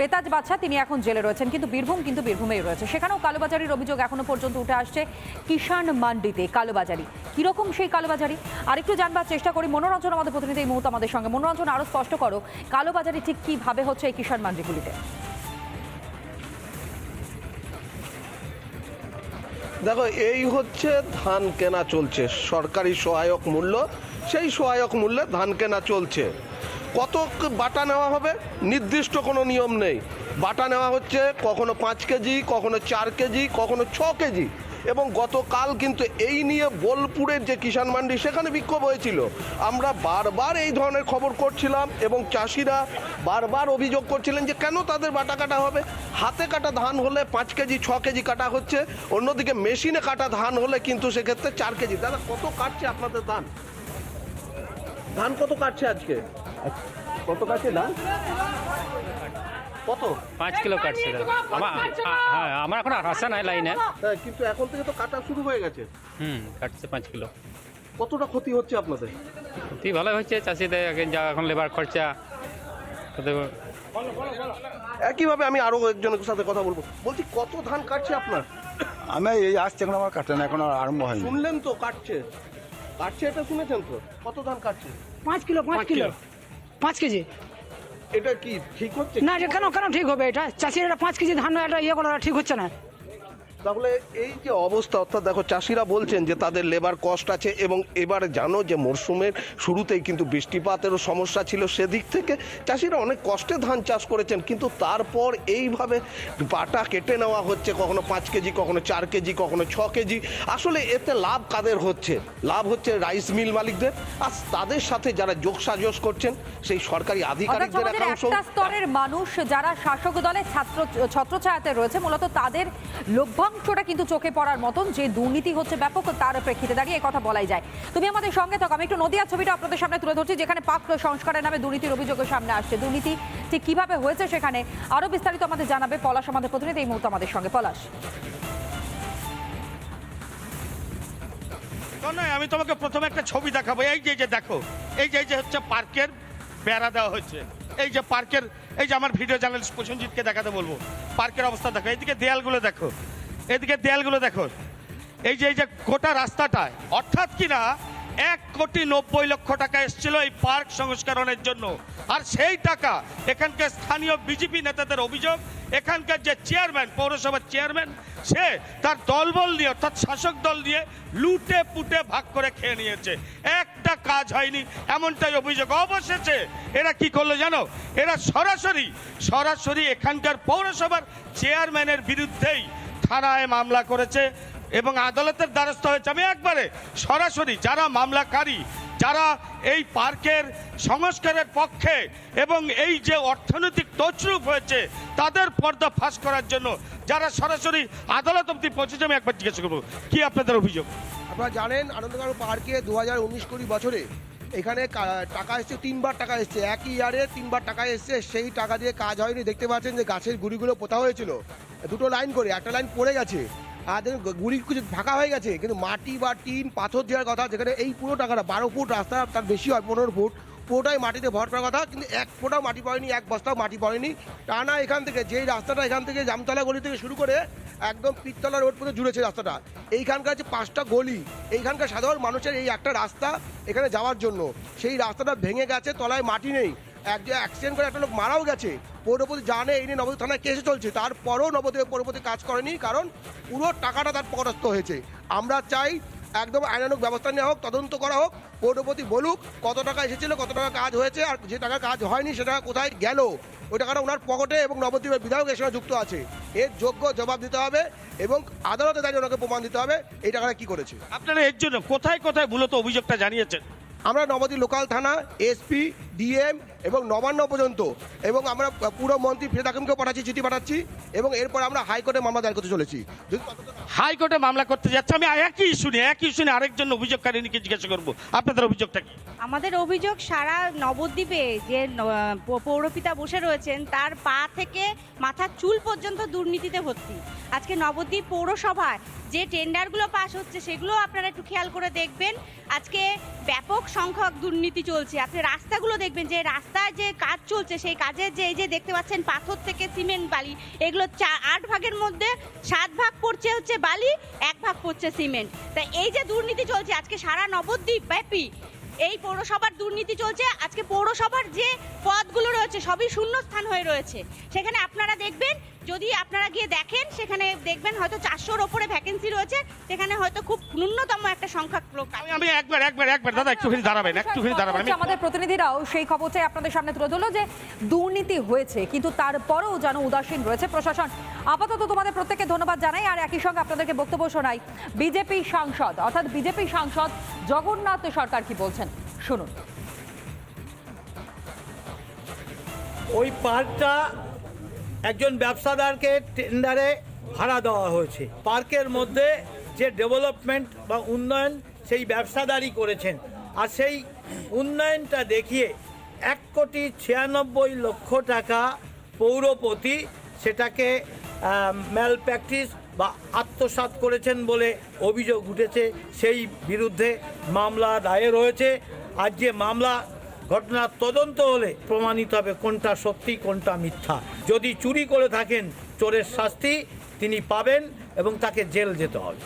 বেতাজ বাচ্চা তিনি এখন জেলে রয়েছেন। কিন্তু বীরভূম কিন্তু বীরভূমেই রয়েছে। সেখানেও কালোবাজারির অভিযোগ এখনও পর্যন্ত উঠে আসছে কিষাণ মান্ডিতে কালোবাজারি। কীরকম সেই কালোবাজারি? আরেকটু জানবার চেষ্টা করি। মনোরঞ্জন আমাদের প্রতিনিধি এই মুহূর্তে আমাদের সঙ্গে। মনোরঞ্জন আরও স্পষ্ট করো, কালোবাজারি ঠিক কীভাবে হচ্ছে এই কিষাণ মান্ডিগুলিতে? দেখো, এই হচ্ছে ধান কেনা চলছে। সরকারি সহায়ক মূল্য, সেই সহায়ক মূল্যে ধান কেনা চলছে। কত বাটা নেওয়া হবে? নির্দিষ্ট কোনো নিয়ম নেই। বাটা নেওয়া হচ্ছে কখনো পাঁচ কেজি, কখনো চার কেজি, কখনো ছ কেজি। এবং গতকাল কিন্তু এই নিয়ে বোলপুরের যে কিষাণ মান্ডি, সেখানে বিক্ষোভ হয়েছিল। আমরা বারবার এই ধরনের খবর করছিলাম এবং চাষিরা বারবার অভিযোগ করছিলেন যে কেন তাদের বাটা কাটা হবে? হাতে কাটা ধান হলে পাঁচ কেজি, ছ কেজি কাটা হচ্ছে। অন্যদিকে মেশিনে কাটা ধান হলে কিন্তু সেক্ষেত্রে চার কেজি। দাদা, কত কাটছে আপনাদের ধান? ধান কত কাটছে আজকে? কত কাটছে ধান কত? পাঁচ কিলো কাটছে দাদা। আমার হ্যাঁ আমার এখন আসা নাই লাইনে। হ্যাঁ, কিন্তু এখন থেকে তো কাটা শুরু হয়ে গেছে। হুম কাটছে পাঁচ কিলো। কতটা ক্ষতি হচ্ছে আপনাদের? তুই ভালো হচ্ছে চাষিদের আগে যা এখন লেবার খরচা। একইভাবে আমি আরও একজনের সাথে কথা বলব। বলছি কত ধান কাটছে আপনার? আমি এই আসছে এখন আমার কাটে না এখন আর আরম্ভ হয়নি। শুনলেন তো কাটছে। কাটছে এটা শুনেছেন তো? কত ধান কাটছে? পাঁচ কিলো পাঁচ কিলো। পাঁচ কেজি। এটা কি ঠিক হচ্ছে? না কেন কেন ঠিক হবে? এটা চাষিরা এটা পাঁচ কেজি ধান এটা ইয়ে করা ঠিক হচ্ছে না। তাহলে এই যে অবস্থা অর্থাৎ দেখো চাষিরা বলছেন যে তাদের লেবার কষ্ট আছে এবং এবার জানো যে মরশুমের শুরুতেই কিন্তু বৃষ্টিপাতেরও সমস্যা ছিল সেদিক থেকে। চাষিরা অনেক কষ্টে ধান চাষ করেছেন কিন্তু তারপর এইভাবে পাটা কেটে নেওয়া হচ্ছে কখনো পাঁচ কেজি কখনো চার কেজি কখনো ছ কেজি। আসলে এতে লাভ কাদের হচ্ছে? লাভ হচ্ছে রাইস মিল মালিকদের। আর তাদের সাথে যারা যোগসাজস করছেন সেই সরকারি আধিকারিকদের একাংশ স্তরের মানুষ যারা শাসক দলের ছাত্র ছত্রছায়াতে রয়েছে মূলত তাদের লভ্যাংশটা কিন্তু চোখে পড়ার মতন যে দুর্নীতি হচ্ছে ব্যাপক তার প্রেক্ষিতে দাঁড়িয়ে কথা বলাই যায়। তুমি আমাদের সঙ্গে থাকো, আমি একটু নদিয়ার ছবিটা আপনাদের সামনে তুলে ধরছি, যেখানে পাক সংস্কারের নামে দুর্নীতির অভিযোগের সামনে আসছে। দুর্নীতি ঠিক কীভাবে হয়েছে সেখানে আরও বিস্তারিত আমাদের জানাবে পলাশ আমাদের প্রতিনিধি, এই মুহূর্তে আমাদের সঙ্গে। পলাশ। নয়, আমি তোমাকে প্রথমে একটা ছবি দেখাবো। এই যে যে দেখো, এই যে যে হচ্ছে পার্কের বেড়া দেওয়া হচ্ছে। এই যে পার্কের, এই যে আমার ভিডিও জার্নালিস্ট প্রসেনজিৎকে দেখাতে বলব। পার্কের অবস্থা দেখো, এইদিকে দেয়ালগুলো দেখো। এদিকে দেয়ালগুলো দেখো। এই যে এই যে গোটা রাস্তাটায়, অর্থাৎ কি না এক কোটি নব্বই লক্ষ টাকা এসেছিল এই পার্ক সংস্করণের জন্য। আর সেই টাকা এখানকার স্থানীয় বিজেপি নেতাদের অভিযোগ, এখানকার যে চেয়ারম্যান, পৌরসভার চেয়ারম্যান, সে তার দলবল নিয়ে, অর্থাৎ শাসক দল নিয়ে লুটে পুটে ভাগ করে খেয়ে নিয়েছে। একটা কাজ হয়নি, এমনটাই অভিযোগ অবশেষে। এরা কি করল জানো? এরা সরাসরি সরাসরি এখানকার পৌরসভার চেয়ারম্যানের বিরুদ্ধেই থানায় মামলা করেছে এবং আদালতের দ্বারস্থ হয়েছে। আমি একবারে সরাসরি যারা মামলাকারী, যারা এই পার্কের সংস্কারের পক্ষে এবং এই যে অর্থনৈতিক তছরূপ হয়েছে, তাদের পর্দা ফাঁস করার জন্য যারা সরাসরি আদালত অব্দি পৌঁছেছে, আমি একবার জিজ্ঞাসা করব, কি আপনাদের অভিযোগ? আপনারা জানেন আনন্দকার পার্কে দু হাজার উনিশ কুড়ি বছরে এখানে টাকা এসছে, তিনবার টাকা এসছে। একই ইয়ারে তিনবার টাকা এসছে, সেই টাকা দিয়ে কাজ হয়নি। দেখতে পাচ্ছেন যে গাছের গুড়িগুলো পোতা হয়েছিল। দুটো লাইন করে, একটা লাইন পড়ে গেছে। আর গুড়ি কিছু ফাঁকা হয়ে গেছে, কিন্তু মাটি বা টিন, পাথর দেওয়ার কথা, যেখানে এই পুরো টাকাটা, বারো ফুট রাস্তা, তার বেশি হয়, পনেরো ফুট। পুরোটাই মাটিতে ভর করার কথা, কিন্তু এক ফোঁটাও মাটি পড়েনি, এক বস্তাও মাটি পড়েনি। টানা এখান থেকে, যেই রাস্তাটা এখান থেকে জামতলা গলি থেকে শুরু করে একদম পিত্তলা রোড পর্যন্ত জুড়েছে রাস্তাটা। এইখানকার যে পাঁচটা গলি, এইখানকার সাধারণ মানুষের এই একটা রাস্তা এখানে যাওয়ার জন্য। সেই রাস্তাটা ভেঙে গেছে, তলায় মাটি নেই। এক অ্যাক্সিডেন্ট করে একটা লোক মারাও গেছে। পৌরপতি জানে, এই নিয়ে নবদ্বীপ থানায় কেসে চলছে। তারপরেও নবদ্বীপ পৌরপতি কাজ করেনি, কারণ পুরো টাকাটা তার পকটস্থ হয়েছে। আমরা চাই একদম আইনানুক ব্যবস্থা নেওয়া হোক, তদন্ত করা হোক পৌরপতি বলুক কত টাকা এসেছিল, কত টাকা কাজ হয়েছে, আর যে টাকা কাজ হয়নি সেটা কোথায় গেল, ওই টাকাটা ওনার পকেটে এবং নবদ্বীপের বিধায়ক এর সঙ্গে যুক্ত আছে। এর যোগ্য জবাব দিতে হবে এবং আদালতে দাঁড়িয়ে ওনাকে প্রমাণ দিতে হবে, এই টাকাটা কি করেছে। আপনারা এর জন্য কোথায় কোথায় মূলত অভিযোগটা জানিয়েছেন? আমরা নবদ্বীপ লোকাল থানা এসপি ডিএম এবং নবান্ন পর্যন্ত এবং আমরা পুরো মন্ত্রী ফিরত হাকিমকেও পাঠাচ্ছি চিঠি পাঠাচ্ছি এবং এরপর আমরা হাইকোর্টে মামলা দায়ের করতে চলেছি। যদি হাইকোর্টে মামলা করতে যাচ্ছে আমি একই ইস্যু নিয়ে একই ইস্যু নিয়ে আরেকজন অভিযোগকারিনীকে জিজ্ঞাসা করব। আপনাদের অভিযোগটা কি? আমাদের অভিযোগ সারা নবদ্বীপে যে পৌরপিতা বসে রয়েছেন তার পা থেকে মাথার চুল পর্যন্ত দুর্নীতিতে ভর্তি। আজকে নবদ্বীপ পৌরসভায় যে টেন্ডারগুলো পাস হচ্ছে, সেগুলো আপনারা একটু খেয়াল করে দেখবেন। আজকে ব্যাপক সংখ্যক দুর্নীতি চলছে। আপনি রাস্তাগুলো দেখবেন, যে রাস্তায় যে কাজ চলছে, সেই কাজের যে এই যে দেখতে পাচ্ছেন, পাথর থেকে সিমেন্ট, বালি, এগুলো চা আট ভাগের মধ্যে সাত ভাগ পড়ছে হচ্ছে বালি, এক ভাগ পড়ছে সিমেন্ট। তা এই যে দুর্নীতি চলছে, আজকে সারা নবদ্বীপ ব্যাপী এই পৌরসভার দুর্নীতি চলছে। আজকে পৌরসভার যে পদগুলো রয়েছে, সবই শূন্যস্থান হয়ে রয়েছে। সেখানে আপনারা দেখবেন যদি আপনারা গিয়ে দেখেন সেখানে দেখবেন হয়তো চারশোর ওপরে ভ্যাকেন্সি রয়েছে সেখানে হয়তো খুব ন্যূনতম একটা সংখ্যা লোক আমি আমি একবার একবার একবার দাদা একটুখানি দাঁড়াবেন একটুখানি দাঁড়াবেন আমি আমাদের প্রতিনিধিরাও সেই খবরটাই আপনাদের সামনে তুলে ধরলো যে দুর্নীতি হয়েছে কিন্তু তারপরেও যেন উদাসীন রয়েছে প্রশাসন। আপাতত তোমাদের প্রত্যেককে ধন্যবাদ জানাই আর একই সঙ্গে আপনাদেরকে বক্তব্য শোনাই বিজেপি সাংসদ। অর্থাৎ বিজেপি সাংসদ জগন্নাথ সরকার কি বলছেন? শুনুন। ওই পার্কটা একজন ব্যবসাদারকে টেন্ডারে ভাড়া দেওয়া হয়েছে। পার্কের মধ্যে যে ডেভেলপমেন্ট বা উন্নয়ন সেই ব্যবসাদারই করেছেন। আর সেই উন্নয়নটা দেখিয়ে এক কোটি ছিয়ানব্বই লক্ষ টাকা পৌরপতি সেটাকে ম্যাল প্র্যাকটিস বা আত্মসাৎ করেছেন বলে অভিযোগ উঠেছে। সেই বিরুদ্ধে মামলা দায়ের হয়েছে। আর যে মামলা ঘটনার তদন্ত হলে প্রমাণিত হবে কোনটা সত্যি, কোনটা মিথ্যা। যদি চুরি করে থাকেন, চোরের শাস্তি তিনি পাবেন এবং তাকে জেল যেতে হবে।